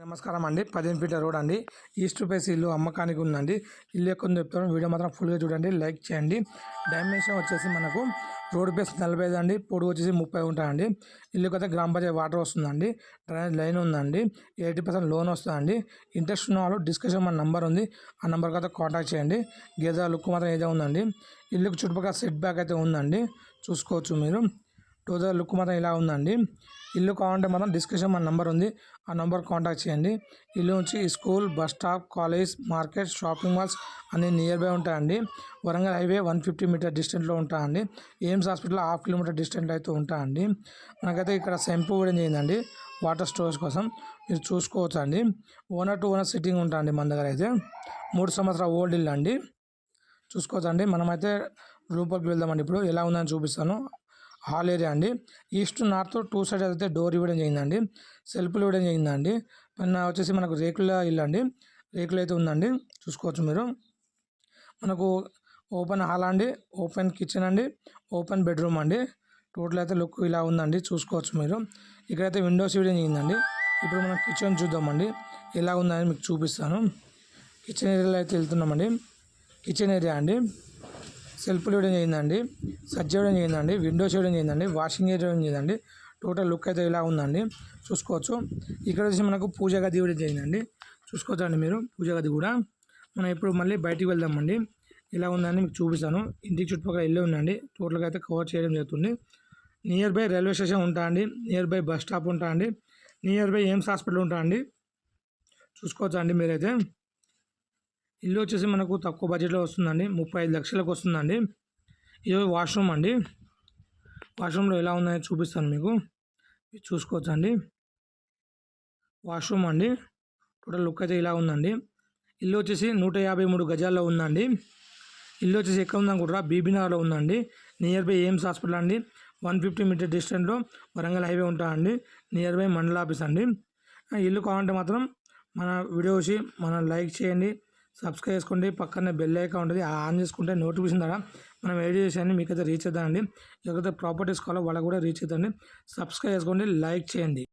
నమస్కారం అండి. పదిహేను ఫీట్ల రోడ్ అండి. ఈస్ట్ ఫేస్ ఇల్లు అమ్మకానికి ఉందండి. ఇల్లు ఎక్కువ చెప్తాను. వీడియో మాత్రం ఫుల్గా చూడండి. లైక్ చేయండి. డైమెన్షన్ వచ్చేసి మనకు రోడ్ బేస్ నలభై ఐదు అండి. పొడుగు వచ్చేసి ముప్పై ఉంటాయండి. ఇల్లుకి అయితే గ్రామ పంచాయతీ వాటర్ వస్తుందండి. డ్రైనేజ్ లైన్ ఉందండి. ఎయిటీ పర్సెంట్ లోన్ వస్తుందండి. ఇంట్రెస్ట్ ఉన్న వాళ్ళు డిస్కషన్ మన నెంబర్ ఉంది. ఆ నెంబర్కి అయితే కాంటాక్ట్ చేయండి. గేదె లుక్ మాత్రం ఏదో ఉందండి. ఇల్లుకు చుట్టుపక్కల సెట్ బ్యాక్ అయితే ఉందండి. చూసుకోవచ్చు మీరు. టోటల్ లుక్ మాత్రం ఇలా ఉందండి. ఇల్లు కావాలంటే మాత్రం డిస్కషన్ మన నెంబర్ ఉంది. ఆ నెంబర్ కాంటాక్ట్ చేయండి. ఇల్లు నుంచి school bus stop college market shopping malls అన్ని నియర్ బై ఉంటాయండి. Warangal highway one fifty metre డిస్టెన్స్లో ఉంటాయండి. ఎయిమ్స్ హాస్పిటల్ హాఫ్ కిలోమీటర్ డిస్టెన్స్లో అయితే ఉంటాయండి. మనకైతే ఇక్కడ సెంపు కూడా చేయిందండి. వాటర్ స్టోరేజ్ కోసం మీరు చూసుకోవచ్చు అండి ఓనర్ టు ఓనర్ సిట్టింగ్ ఉంటాయండి మన దగ్గర అయితే. మూడు సంవత్సరాల ఓల్డ్ ఇల్లు అండి. చూసుకోవచ్చండి. మనమైతే రూపంకి వెళ్దామండి ఇప్పుడు. ఎలా ఉందని చూపిస్తాను. హాల్ ఏరియా అండి. ఈస్ట్ నార్త్ టూ సైడ్ అయితే డోర్ ఇవ్వడం జరిగిందండి. సెల్ఫ్లు ఇవ్వడం జరిగిందండి. పైన వచ్చేసి మనకు రేకుల ఇల్లు అండి. రేకులు అయితే ఉందండి. చూసుకోవచ్చు మీరు. మనకు ఓపెన్ హాల్ అండి. ఓపెన్ కిచెన్ అండి. ఓపెన్ బెడ్రూమ్ అండి. టోటల్ అయితే లుక్ ఇలా ఉందండి. చూసుకోవచ్చు మీరు. ఇక్కడైతే విండోస్ ఇవ్వడం జరిగిందండి. ఇప్పుడు మనం కిచెన్ చూద్దామండి. ఎలా ఉందని మీకు చూపిస్తాను. కిచెన్ ఏరియాలో అయితే వెళ్తున్నామండి. కిచెన్ ఏరియా అండి. సెల్ఫ్లు ఇవ్వడం చేయిందండి? సజ్జ చేయడం చేయిందండి. విండోస్ ఇవ్వడం చేయిందండి. వాషింగ్ చేయడం చేయిందండి. టోటల్ లుక్ అయితే ఇలా ఉందండి. చూసుకోవచ్చు. ఇక్కడ వచ్చి మనకు పూజ గది కూడా చేయిందండి. చూసుకోవచ్చు అండి మీరు. పూజ గది కూడా. మనం ఇప్పుడు మళ్ళీ బయటికి వెళ్దామండి. ఇలా ఉందని మీకు చూపిస్తాను. ఇంటికి చుట్టుపక్కల ఇల్లు ఉందండి. టోటల్గా అయితే కవర్ చేయడం జరుగుతుంది. నియర్ బై రైల్వే స్టేషన్ ఉంటా అండి. నియర్ బై బస్ స్టాప్ ఉంటా అండి. నియర్ బై ఎయిమ్స్ హాస్పిటల్ ఉంటా అండి. చూసుకోవచ్చు అండి మీరైతే. ఇల్లు వచ్చేసి మనకు తక్కువ బడ్జెట్లో వస్తుందండి. ముప్పై ఐదు లక్షలకు వస్తుందండి. ఇది వాష్రూమ్ అండి. వాష్రూమ్లో ఎలా ఉందని చూపిస్తాను మీకు. చూసుకోవచ్చండి. చూసుకోవచ్చు అండి వాష్రూమ్ అండి. టోటల్ లుక్ అయితే ఇలా ఉందండి. ఇల్లు వచ్చేసి నూట యాభై మూడు గజాల్లో ఉందండి. ఇల్లు వచ్చేసి ఎక్కడ ఉందనుకుంటారా బీబీనగర్లో ఉందండి. నియర్ బై ఎయిమ్స్ హాస్పిటల్ అండి. వన్ ఫిఫ్టీ మీటర్ డిస్టెన్స్లో వరంగల్ హైవే ఉంటాయండి. నియర్ బై మండల ఆఫీస్ అండి. ఆ ఇల్లు కావాలంటే మాత్రం మన వీడియో చూసి మనం లైక్ చేయండి. సబ్స్క్రైబ్ చేసుకోండి. పక్కనే బెల్ ఐకాన్ ఉంటుంది. ఆ ఆన్ చేసుకుంటే నోటిఫికేషన్ ద్వారా మనం వీడియో చేసేయండి మీకైతే రీచ్ అవుతామండి ఎవరైతే ప్రాపర్టీస్ కావాలో వాళ్ళకు కూడా రీచ్ అవుతుంది సబ్స్క్రైబ్ చేసుకోండి. లైక్ చేయండి.